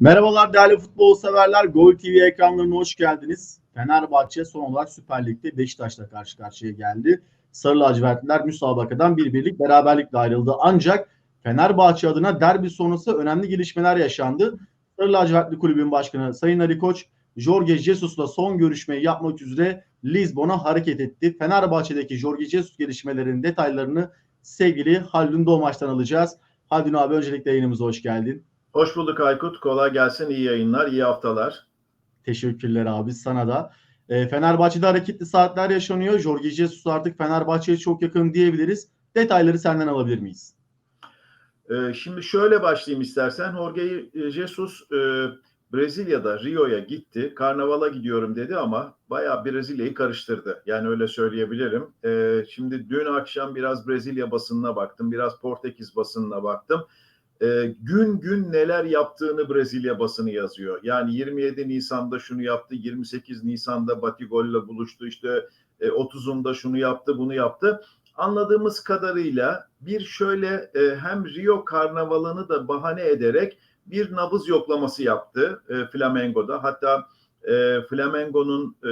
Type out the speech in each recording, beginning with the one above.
Merhabalar değerli futbol severler. Gol TV ekranlarına hoş geldiniz. Fenerbahçe son olarak Süper Lig'de Beşiktaş'la karşı karşıya geldi. Sarı lacivertliler müsabakadan bir birlik beraberlikle ayrıldı. Ancak Fenerbahçe adına derbi sonrası önemli gelişmeler yaşandı. Sarı lacivertli kulübün başkanı Sayın Ali Koç, Jorge Jesus'la son görüşmeyi yapmak üzere Lizbon'a hareket etti. Fenerbahçe'deki Jorge Jesus gelişmelerinin detaylarını sevgili Haldun Doğmaç'tan alacağız. Haldun abi öncelikle yayınımıza hoş geldin. Hoş bulduk Aykut. Kolay gelsin. İyi yayınlar, iyi haftalar. Teşekkürler abi sana da. E, Fenerbahçe'de hareketli saatler yaşanıyor. Jorge Jesus artık Fenerbahçe'ye çok yakın diyebiliriz. Detayları senden alabilir miyiz? Ee, şimdi şöyle başlayayım istersen. Jorge Jesus e, Brezilya'da Rio'ya gitti. Karnavala gidiyorum dedi ama bayağı Brezilya'yı karıştırdı. Yani öyle söyleyebilirim. E, şimdi dün akşam biraz Brezilya basınına baktım. Biraz Portekiz basınına baktım. E, gün gün neler yaptığını Brezilya basını yazıyor. Yani 27 Nisan'da şunu yaptı, 28 Nisan'da Batigol'la buluştu, işte e, 30'unda şunu yaptı, bunu yaptı. Anladığımız kadarıyla bir şöyle e, hem Rio Karnavalı'nı da bahane ederek bir nabız yoklaması yaptı e, Flamengo'da. Hatta e, Flamengo'nun e,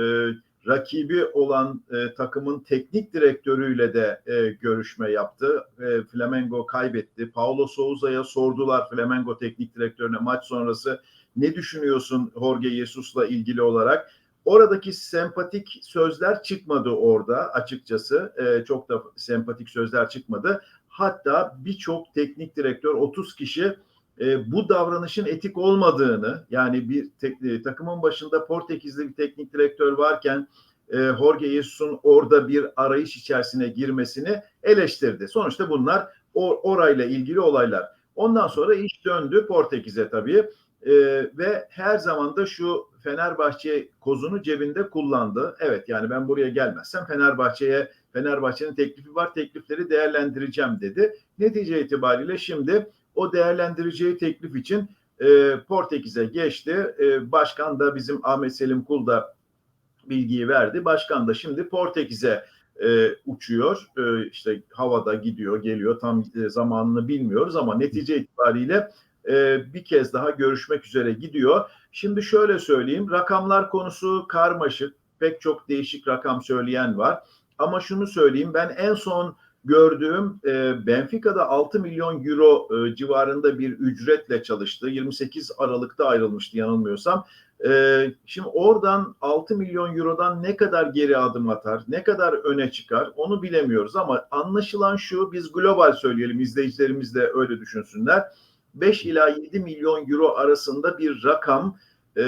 rakibi olan e, takımın teknik direktörüyle de e, görüşme yaptı. E, Flamengo kaybetti. Paulo Souza'ya sordular Flamengo teknik direktörüne maç sonrası ne düşünüyorsun Jorge Jesus'la ilgili olarak? Oradaki sempatik sözler çıkmadı orada açıkçası. E, çok da sempatik sözler çıkmadı. Hatta birçok teknik direktör 30 kişi e, bu davranışın etik olmadığını yani bir tek, e, takımın başında Portekizli bir teknik direktör varken e, Jorge Jesus'un orada bir arayış içerisine girmesini eleştirdi. Sonuçta bunlar or, orayla ilgili olaylar. Ondan sonra iş döndü Portekiz'e tabii e, ve her zaman da şu Fenerbahçe kozunu cebinde kullandı. Evet yani ben buraya gelmezsem Fenerbahçe'ye Fenerbahçe'nin teklifi var teklifleri değerlendireceğim dedi. Netice itibariyle şimdi o değerlendireceği teklif için e, Portekiz'e geçti. E, başkan da bizim Ahmet Selim Kul da bilgiyi verdi. Başkan da şimdi Portekiz'e e, uçuyor. E, işte havada gidiyor, geliyor. Tam e, zamanını bilmiyoruz ama netice itibariyle e, bir kez daha görüşmek üzere gidiyor. Şimdi şöyle söyleyeyim. Rakamlar konusu karmaşık. Pek çok değişik rakam söyleyen var. Ama şunu söyleyeyim. Ben en son gördüğüm e, Benfica'da 6 milyon euro e, civarında bir ücretle çalıştı. 28 Aralık'ta ayrılmıştı yanılmıyorsam. E, şimdi oradan 6 milyon eurodan ne kadar geri adım atar, ne kadar öne çıkar onu bilemiyoruz. Ama anlaşılan şu biz global söyleyelim izleyicilerimiz de öyle düşünsünler. 5 ila 7 milyon euro arasında bir rakam e,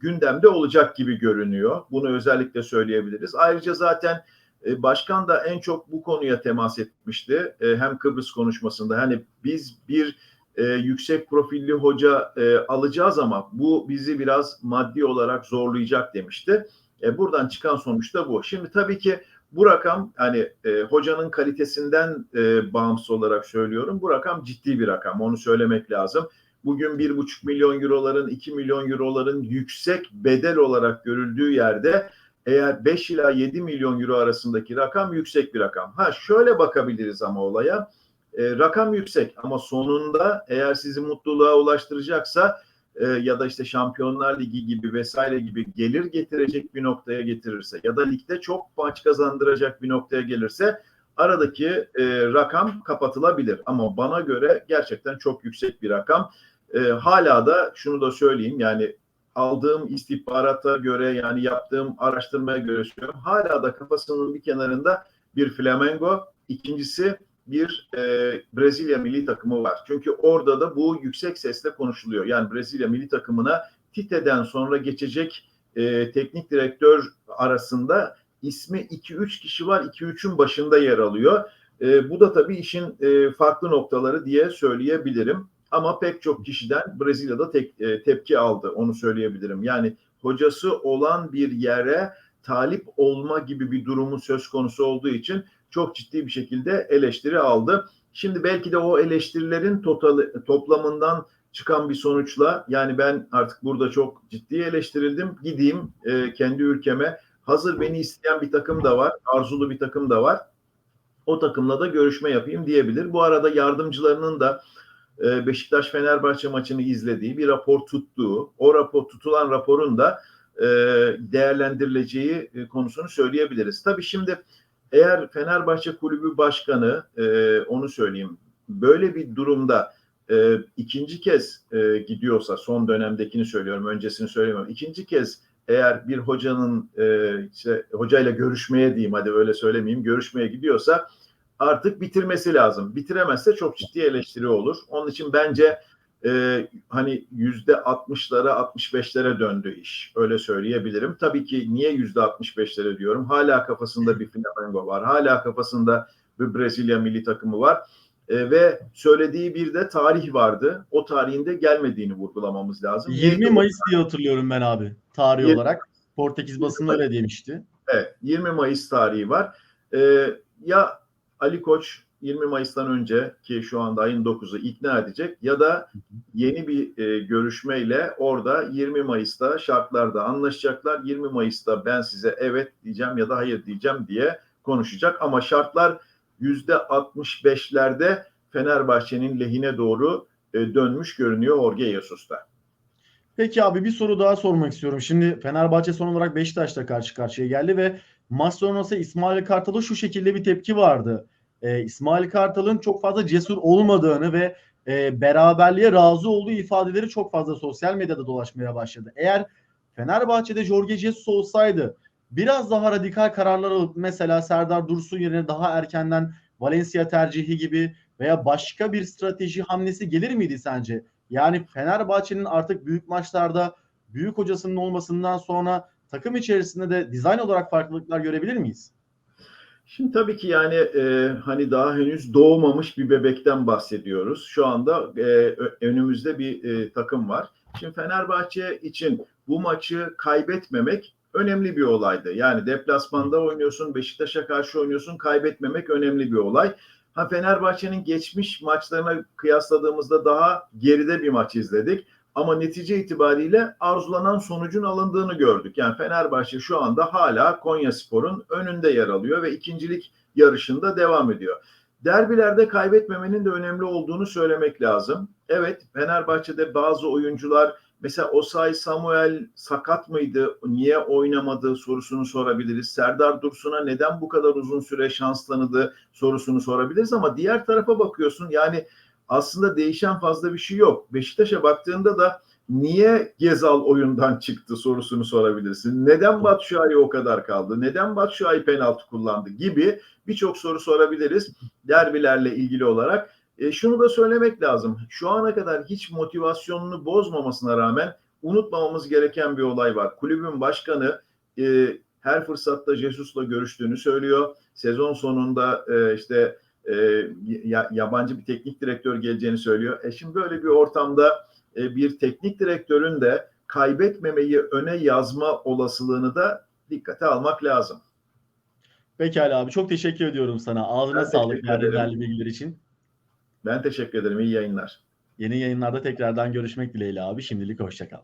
gündemde olacak gibi görünüyor. Bunu özellikle söyleyebiliriz. Ayrıca zaten e, başkan da en çok bu konuya temas etmişti. E, hem Kıbrıs konuşmasında hani biz bir e, yüksek profilli hoca e, alacağız ama bu bizi biraz maddi olarak zorlayacak demişti. E, buradan çıkan sonuç da bu. Şimdi tabii ki bu rakam hani e, hocanın kalitesinden e, bağımsız olarak söylüyorum. Bu rakam ciddi bir rakam. Onu söylemek lazım. Bugün bir buçuk milyon euroların, iki milyon euroların yüksek bedel olarak görüldüğü yerde eğer 5 ila 7 milyon euro arasındaki rakam yüksek bir rakam. Ha şöyle bakabiliriz ama olaya. E, rakam yüksek ama sonunda eğer sizi mutluluğa ulaştıracaksa e, ya da işte Şampiyonlar Ligi gibi vesaire gibi gelir getirecek bir noktaya getirirse ya da ligde çok maç kazandıracak bir noktaya gelirse aradaki e, rakam kapatılabilir. Ama bana göre gerçekten çok yüksek bir rakam. E, hala da şunu da söyleyeyim yani aldığım istihbarata göre yani yaptığım araştırmaya göre söylüyorum. Hala da kafasının bir kenarında bir Flamengo, ikincisi bir e, Brezilya milli takımı var. Çünkü orada da bu yüksek sesle konuşuluyor. Yani Brezilya milli takımına Tite'den sonra geçecek e, teknik direktör arasında ismi 2-3 kişi var. 2-3'ün başında yer alıyor. E, bu da tabii işin e, farklı noktaları diye söyleyebilirim. Ama pek çok kişiden Brezilya'da tek, e, tepki aldı. Onu söyleyebilirim. Yani hocası olan bir yere talip olma gibi bir durumu söz konusu olduğu için çok ciddi bir şekilde eleştiri aldı. Şimdi belki de o eleştirilerin totali, toplamından çıkan bir sonuçla yani ben artık burada çok ciddi eleştirildim. Gideyim e, kendi ülkeme. Hazır beni isteyen bir takım da var. Arzulu bir takım da var. O takımla da görüşme yapayım diyebilir. Bu arada yardımcılarının da Beşiktaş Fenerbahçe maçını izlediği bir rapor tuttuğu, o rapor tutulan raporun da e, değerlendirileceği e, konusunu söyleyebiliriz. Tabii şimdi eğer Fenerbahçe Kulübü Başkanı e, onu söyleyeyim böyle bir durumda ikinci kez gidiyorsa son dönemdekini söylüyorum öncesini söylemiyorum ikinci kez eğer bir hocanın işte hocayla görüşmeye diyeyim hadi öyle söylemeyeyim görüşmeye gidiyorsa artık bitirmesi lazım. Bitiremezse çok ciddi eleştiri olur. Onun için bence e, hani yüzde 60'lara 65'lere döndü iş. Öyle söyleyebilirim. Tabii ki niye yüzde 65'lere diyorum? Hala kafasında bir Flamengo var. Hala kafasında bir Brezilya milli takımı var. E, ve söylediği bir de tarih vardı. O tarihinde gelmediğini vurgulamamız lazım. 20 Neydi o? Mayıs diye hatırlıyorum ben abi tarih 20 olarak. Portekiz basını öyle demişti. Evet, 20 Mayıs tarihi var. Ee, ya Ali Koç 20 Mayıs'tan önce ki şu anda ayın 9'u ikna edecek ya da yeni bir e, görüşmeyle orada 20 Mayıs'ta şartlarda anlaşacaklar. 20 Mayıs'ta ben size evet diyeceğim ya da hayır diyeceğim diye konuşacak ama şartlar %65'lerde Fenerbahçe'nin lehine doğru e, dönmüş görünüyor Jorge Jesus'ta. Peki abi bir soru daha sormak istiyorum. Şimdi Fenerbahçe son olarak Beşiktaş'la karşı karşıya geldi ve maç sonrası İsmail Kartal'a şu şekilde bir tepki vardı. Ee, İsmail Kartal'ın çok fazla cesur olmadığını ve e, beraberliğe razı olduğu ifadeleri çok fazla sosyal medyada dolaşmaya başladı. Eğer Fenerbahçe'de Jorge Jesus olsaydı biraz daha radikal kararlar alıp mesela Serdar Dursun yerine daha erkenden Valencia tercihi gibi veya başka bir strateji hamlesi gelir miydi sence? Yani Fenerbahçe'nin artık büyük maçlarda büyük hocasının olmasından sonra takım içerisinde de dizayn olarak farklılıklar görebilir miyiz? Şimdi tabii ki yani e, hani daha henüz doğmamış bir bebekten bahsediyoruz. Şu anda e, önümüzde bir e, takım var. Şimdi Fenerbahçe için bu maçı kaybetmemek önemli bir olaydı. Yani deplasmanda oynuyorsun, Beşiktaş'a karşı oynuyorsun, kaybetmemek önemli bir olay. Ha Fenerbahçe'nin geçmiş maçlarına kıyasladığımızda daha geride bir maç izledik. Ama netice itibariyle arzulanan sonucun alındığını gördük. Yani Fenerbahçe şu anda hala Konyaspor'un önünde yer alıyor ve ikincilik yarışında devam ediyor. Derbilerde kaybetmemenin de önemli olduğunu söylemek lazım. Evet Fenerbahçe'de bazı oyuncular mesela Osay Samuel sakat mıydı? Niye oynamadı sorusunu sorabiliriz. Serdar Dursun'a neden bu kadar uzun süre şans tanıdı sorusunu sorabiliriz ama diğer tarafa bakıyorsun yani aslında değişen fazla bir şey yok. Beşiktaş'a baktığında da niye Gezal oyundan çıktı sorusunu sorabilirsin. Neden Batshuayi o kadar kaldı? Neden Batshuayi penaltı kullandı gibi birçok soru sorabiliriz derbilerle ilgili olarak. E, şunu da söylemek lazım. Şu ana kadar hiç motivasyonunu bozmamasına rağmen unutmamamız gereken bir olay var. Kulübün başkanı e, her fırsatta Jesus'la görüştüğünü söylüyor. Sezon sonunda e, işte e, ya- yabancı bir teknik direktör geleceğini söylüyor. E şimdi böyle bir ortamda e, bir teknik direktörün de kaybetmemeyi öne yazma olasılığını da dikkate almak lazım. Pekala abi çok teşekkür ediyorum sana. Ağzına Ben sağlık verdiğin değerli bilgiler için. Ben teşekkür ederim. İyi yayınlar. Yeni yayınlarda tekrardan görüşmek dileğiyle abi. Şimdilik hoşça kal.